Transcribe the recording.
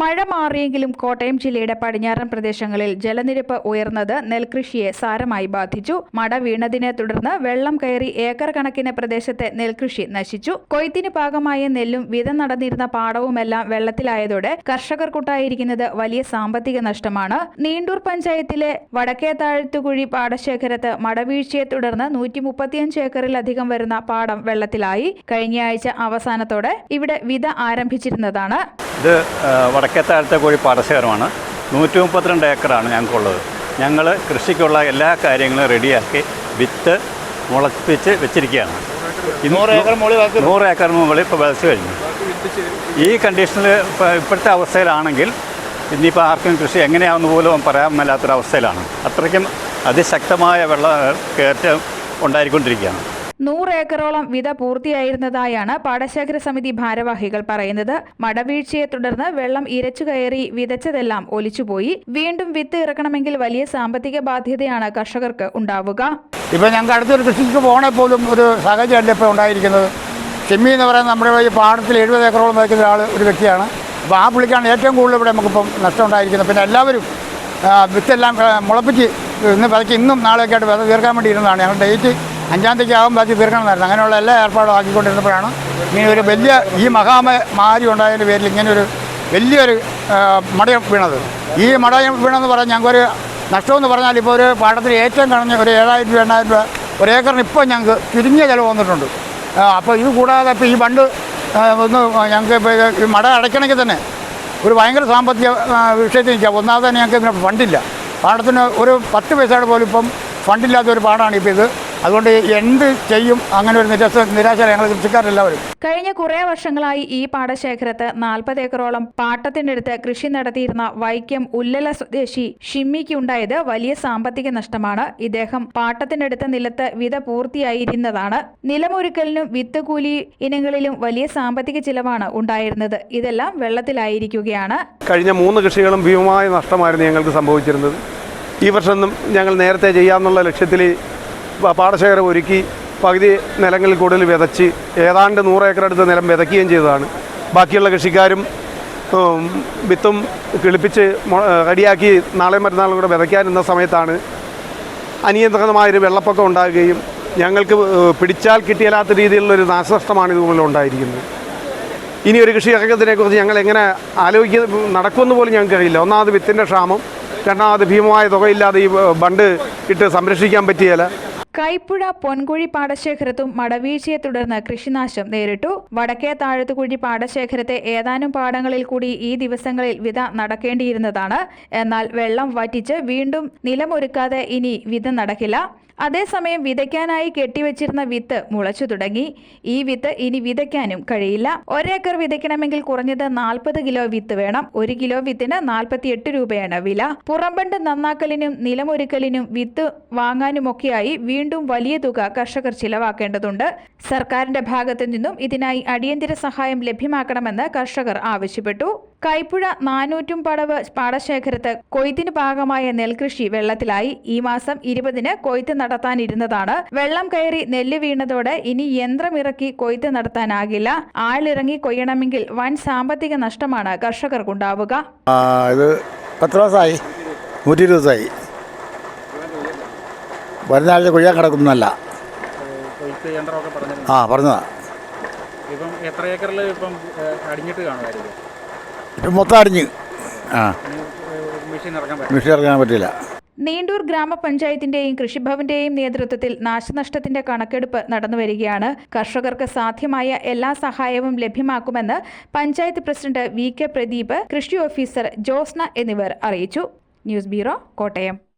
മഴ മാറിയെങ്കിലും കോട്ടയം ജില്ലയുടെ പടിഞ്ഞാറൻ പ്രദേശങ്ങളിൽ ജലനിരപ്പ് ഉയർന്നത് നെൽകൃഷിയെ സാരമായി ബാധിച്ചു. മട വീണതിനെ തുടർന്ന് വെള്ളം കയറി ഏക്കർ കണക്കിന് പ്രദേശത്തെ നെൽകൃഷി നശിച്ചു. കൊയ്ത്തിന് ഭാഗമായ നെല്ലും വിധം നടന്നിരുന്ന പാടവുമെല്ലാം വെള്ളത്തിലായതോടെ കർഷകർക്കുണ്ടായിരിക്കുന്നത് വലിയ സാമ്പത്തിക നഷ്ടമാണ്. നീണ്ടൂർ പഞ്ചായത്തിലെ വടക്കേ താഴ്ത്തുകുഴി പാടശേഖരത്ത് മടവീഴ്ചയെ തുടർന്ന് നൂറ്റി മുപ്പത്തിയഞ്ച് ഏക്കറിലധികം വരുന്ന പാടം വെള്ളത്തിലായി. കഴിഞ്ഞയാഴ്ച അവസാനത്തോടെ ഇവിടെ വിത ആരംഭിച്ചിരുന്നതാണ്. ഇത് വടക്കേത്താഴത്തെ കോഴി പാടശേഖരമാണ്. നൂറ്റി മുപ്പത്തിരണ്ട് ഏക്കറാണ് ഞങ്ങൾക്കുള്ളത്. ഞങ്ങൾ കൃഷിക്കുള്ള എല്ലാ കാര്യങ്ങളും റെഡിയാക്കി വിത്ത് മുളപ്പിച്ച് വെച്ചിരിക്കുകയാണ്. നൂറ് ഏക്കർ മുകളിൽ ഇപ്പോൾ വിതച്ച് കഴിഞ്ഞു. ഈ കണ്ടീഷനിൽ ഇപ്പോൾ ഇപ്പോഴത്തെ അവസ്ഥയിലാണെങ്കിൽ ഇനിയിപ്പോൾ ആർക്കും കൃഷി എങ്ങനെയാവുന്ന പോലും പറയാൻ മേലാത്തൊരവസ്ഥയിലാണ്. അത്രയ്ക്കും അതിശക്തമായ വെള്ള കയറ്റം ഉണ്ടായിക്കൊണ്ടിരിക്കുകയാണ്. നൂറ് ഏക്കറോളം വിത പൂർത്തിയായിരുന്നതായാണ് പാടശേഖര സമിതി ഭാരവാഹികൾ പറയുന്നത്. മടവീഴ്ചയെ തുടർന്ന് വെള്ളം ഇരച്ചു കയറി വിതച്ചതെല്ലാം ഒലിച്ചുപോയി. വീണ്ടും വിത്ത് ഇറക്കണമെങ്കിൽ വലിയ സാമ്പത്തിക ബാധ്യതയാണ് കർഷകർക്ക് ഉണ്ടാവുക. ഇപ്പം ഞങ്ങൾക്ക് അടുത്തൊരു കൃഷിക്ക് പോകണേ പോലും ഒരു സാഹചര്യമല്ല ഇപ്പോൾ ഉണ്ടായിരിക്കുന്നത്. ചെമ്മി എന്ന് പറയുന്നത് നമ്മുടെ ഈ പാടത്തിൽ എഴുപത് ഏക്കറോളം വയ്ക്കുന്ന ഒരാൾ ഒരു വ്യക്തിയാണ്. അപ്പോൾ ആ പുള്ളിക്കാണ് ഏറ്റവും കൂടുതൽ ഇവിടെ നമുക്കിപ്പം നഷ്ടം ഉണ്ടായിരിക്കുന്നത്. പിന്നെ എല്ലാവരും വിത്തെല്ലാം മുളപ്പിച്ച് ഇന്ന് പതുക്കെ ഇന്നും നാളെയൊക്കെ ആയിട്ട് തീർക്കാൻ വേണ്ടി ഇരുന്നതാണ്. ഞങ്ങൾ ഡേറ്റ് അഞ്ചാം തീയതി ആകും ബാക്കി തീർക്കണമെന്നായിരുന്നു അങ്ങനെയുള്ള എല്ലാ ഏർപ്പാടും ആക്കിക്കൊണ്ടിരുന്നപ്പോഴാണ് ഇങ്ങനെ ഒരു വലിയ ഈ മഹാമാരി ഉണ്ടായതിന്റെ പേരിൽ ഇങ്ങനെ ഒരു വലിയൊരു മടയം വീണത്. ഈ മടയം വീണെന്ന് പറഞ്ഞാൽ ഞങ്ങൾക്കൊരു നഷ്ടമെന്ന് പറഞ്ഞാൽ ഇപ്പോൾ ഒരു പാടത്തിൽ ഏറ്റവും കണഞ്ഞ ഒരു ഏഴായിരം രൂപ എണ്ണായിരം രൂപ ഒരു ഏക്കറിന് ഇപ്പോൾ ഞങ്ങൾക്ക് ചുരുങ്ങിയ ചിലവ് വന്നിട്ടുണ്ട്. അപ്പോൾ ഇത് കൂടാതെ ഇപ്പോൾ ഈ ബണ്ട് ഒന്ന് ഞങ്ങൾക്ക് ഇപ്പോൾ ഈ മട അടയ്ക്കണമെങ്കിൽ തന്നെ ഒരു ഭയങ്കര സാമ്പത്തിക വിഷയത്തിൽ ഒന്നാമത് തന്നെ ഞങ്ങൾക്ക് ഇതിന് ഫണ്ടില്ല. പാടത്തിന് ഒരു പത്ത് പൈസയുടെ പോലും ഇപ്പം ഫണ്ടില്ലാത്ത ഒരു പാടാണ് ഇപ്പോൾ ഇത്. അതുകൊണ്ട് എന്ത് ചെയ്യും അങ്ങനെ ഒരു നിരാശ നിരാശ ഞങ്ങൾ കൃഷിക്കാരെല്ലാവരും. കഴിഞ്ഞ കുറേ വർഷങ്ങളായി ഈ പാടശേഖരത്ത് നാൽപ്പത് ഏക്കറോളം പാട്ടത്തിനടുത്ത് കൃഷി നടത്തിയിരുന്ന വൈക്കം ഉല്ലല സ്വദേശി ഷിമ്മിക്ക് ഉണ്ടായത് വലിയ സാമ്പത്തിക നഷ്ടമാണ്. ഇദ്ദേഹം പാട്ടത്തിനടുത്ത നിലത്ത് വിത പൂർത്തിയായിരുന്നതാണ് നിലമൊരുക്കലിനും വിത്തുകൂലി ഇനങ്ങളിലും വലിയ സാമ്പത്തിക ചിലവാണ് ഉണ്ടായിരുന്നത്. ഇതെല്ലാം വെള്ളത്തിലായിരിക്കുകയാണ്. കഴിഞ്ഞ മൂന്ന് കൃഷികളും ഭീമമായ നഷ്ടമായിരുന്നു ഞങ്ങൾക്ക് സംഭവിച്ചിരുന്നത്. ഈ വർഷന്നും ഞങ്ങൾ നേരത്തെ ചെയ്യാമെന്നുള്ള ലക്ഷ്യത്തിൽ പാടശേഖരം ഒരുക്കി പകുതി നിലങ്ങളിൽ കൂടുതൽ വിതച്ച് ഏതാണ്ട് നൂറ് ഏക്കർ അടുത്ത് നിലം വിതയ്ക്കുകയും ചെയ്തതാണ്. ബാക്കിയുള്ള കൃഷിക്കാരും വിത്തും കിളിപ്പിച്ച് റെഡിയാക്കി നാളെയും മറ്റന്നാളും കൂടെ വിതയ്ക്കാനിരുന്ന സമയത്താണ് അനിയന്ത്രിതമായൊരു വെള്ളപ്പൊക്കം ഉണ്ടാകുകയും ഞങ്ങൾക്ക് പിടിച്ചാൽ കിട്ടിയല്ലാത്ത രീതിയിലുള്ളൊരു നാശനഷ്ടമാണ് ഇതുപോലെ ഉണ്ടായിരിക്കുന്നത്. ഇനി ഒരു കൃഷി ഇറക്കത്തിനെക്കുറിച്ച് ഞങ്ങൾ എങ്ങനെ ആലോചിക്കുന്ന നടക്കുമെന്ന് പോലും ഞങ്ങൾക്ക് അറിയില്ല ഒന്നാമത് വിത്തിന്റെ ക്ഷാമം രണ്ടാമത് ഭീമമായ തുകയില്ലാതെ ഈ ബണ്ട് ഇട്ട് സംരക്ഷിക്കാൻ പറ്റിയല്ല. കൈപ്പുഴ പൊൻകുഴി പാടശേഖരത്തും മടവീഴ്ചയെ തുടർന്ന് കൃഷിനാശം നേരിട്ടു. വടക്കേ താഴത്തുകുഴി പാടശേഖരത്തെ ഏതാനും പാടങ്ങളിൽ കൂടി ഈ ദിവസങ്ങളിൽ വിത നടക്കേണ്ടിയിരുന്നതാണ്. എന്നാൽ വെള്ളം വറ്റിച്ച് വീണ്ടും നിലമൊരുക്കാതെ ഇനി വിത നടക്കില്ല. അതേസമയം വിതയ്ക്കാനായി കെട്ടിവെച്ചിരുന്ന വിത്ത് മുളച്ചു തുടങ്ങി. ഈ വിത്ത് ഇനി വിതയ്ക്കാനും കഴിയില്ല. ഒരേക്കർ വിതയ്ക്കണമെങ്കിൽ കുറഞ്ഞത് നാൽപ്പത് കിലോ വിത്ത് വേണം. ഒരു കിലോ വിത്തിന് നാൽപ്പത്തിയെട്ട് രൂപയാണ് വില. പുറംബണ്ട് നന്നാക്കലിനും നിലമൊരുക്കലിനും വിത്ത് വാങ്ങാനുമൊക്കെയായി വീണ്ടും വലിയ തുക കർഷകർ ചിലവാക്കേണ്ടതുണ്ട്. സർക്കാരിന്റെ ഭാഗത്തു നിന്നും ഇതിനായി അടിയന്തര സഹായം ലഭ്യമാക്കണമെന്ന് കർഷകർ ആവശ്യപ്പെട്ടു. കൈപ്പുഴ നാനൂറ്റും പടവ് പാടശേഖരത്ത് കൊയ്ത്തിന് ഭാഗമായ നെൽകൃഷി വെള്ളത്തിലായി. ഈ മാസം ഇരുപതിന് കൊയ്ത്ത് നടത്താനിരുന്നതാണ്. വെള്ളം കയറി നെല്ല് വീണതോടെ ഇനി യന്ത്രമിറക്കി കൊയ്ത്ത് നടത്താനാകില്ല. ആളിറങ്ങി കൊയ്യണമെങ്കിൽ വൻ സാമ്പത്തിക നഷ്ടമാണ് കർഷകർക്കുണ്ടാവുക. ആ, ഇത് പത്ത് ദിവസമായി നൂറ്റി ഇരുപത് ദിവസമായി വരുന്ന ആഴ്ച കൊയ്യാൻ കിടക്കുന്നല്ല കൊയ്ത്ത് യന്ത്രമൊക്കെ പറഞ്ഞിരുന്നു. ആ പറഞ്ഞതാ. ഇപ്പം എത്ര ഏക്കറിൽ ഇപ്പം അടിഞ്ഞിട്ട് കാണുമായിരിക്കും? മൊത്തം അടിഞ്ഞ് ആ. മെഷീൻ ഇറക്കാൻ ഇറങ്ങാൻ പറ്റില്ല. നീണ്ടൂർ ഗ്രാമപഞ്ചായത്തിന്റെയും കൃഷിഭവന്റെയും നേതൃത്വത്തിൽ നാശനഷ്ടത്തിന്റെ കണക്കെടുപ്പ് നടന്നുവരികയാണ്. കർഷകർക്ക് സാധ്യമായ എല്ലാ സഹായവും ലഭ്യമാക്കുമെന്ന് panchayat president V K Pradeep കൃഷി ഓഫീസർ ജോസ്ന എന്നിവർ അറിയിച്ചു. News bureau Kottayam.